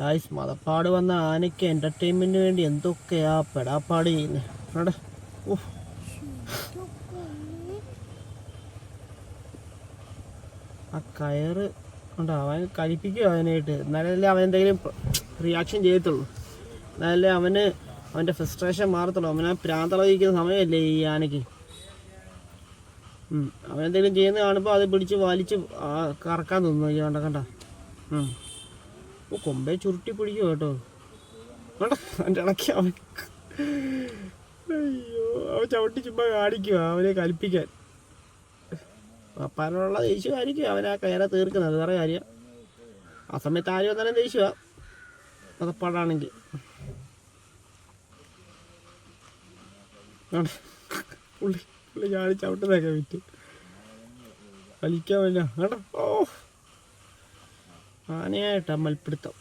Guys മതപ്പാട് വന്ന ആനയ്ക്ക് എന്റർടൈൻമെന്റിന് വേണ്ടി എന്തൊക്കെയാ പെടാപ്പാട് ചെയ്യുന്നത് ആ കയറ് ഉണ്ടോ? അവൻ കഴിപ്പിക്കും അവനായിട്ട്? എന്നാലല്ലേ അവൻ എന്തെങ്കിലും റിയാക്ഷൻ ചെയ്യത്തുള്ളൂ. എന്നാലല്ലേ അവന് അവന്റെ ഫ്രസ്ട്രേഷൻ മാറത്തുള്ളൂ. അവനാ പ്രാന്തളവിക്കുന്ന സമയമല്ലേ ഈ ആനയ്ക്ക്. അവനെന്തെങ്കിലും ചെയ്യുന്ന കാണുമ്പോൾ അത് പിടിച്ച് വലിച്ച് കറക്കാൻ തോന്നുന്നു ഈ കണ്ട കണ്ട. കൊമ്പേ ചുരുട്ടി പിടിക്കും കേട്ടോ. എന്റെ അവന്റെ അവൻ. അയ്യോ അവൻ ചവിട്ടി ചുമ്മാ കാണിക്കുക അവനെ കൽപ്പിക്കാൻ. പപ്പാനുള്ള ദേഷ്യമായിരിക്കും അവൻ ആ കയറ തീർക്കുന്നത് വേറെ കാര്യം. ആ സമയത്ത് ആരും വന്നാലും ദേഷ്യമാണ് അതപ്പാടാണെങ്കിൽ. പുള്ളി പുള്ളി ചാടി ചവിട്ടുന്നൊക്കെ വിറ്റ്. വലിക്കാൻ വേണ്ട ഓ. ആനയായിട്ടാ മൽപ്പിടുത്തം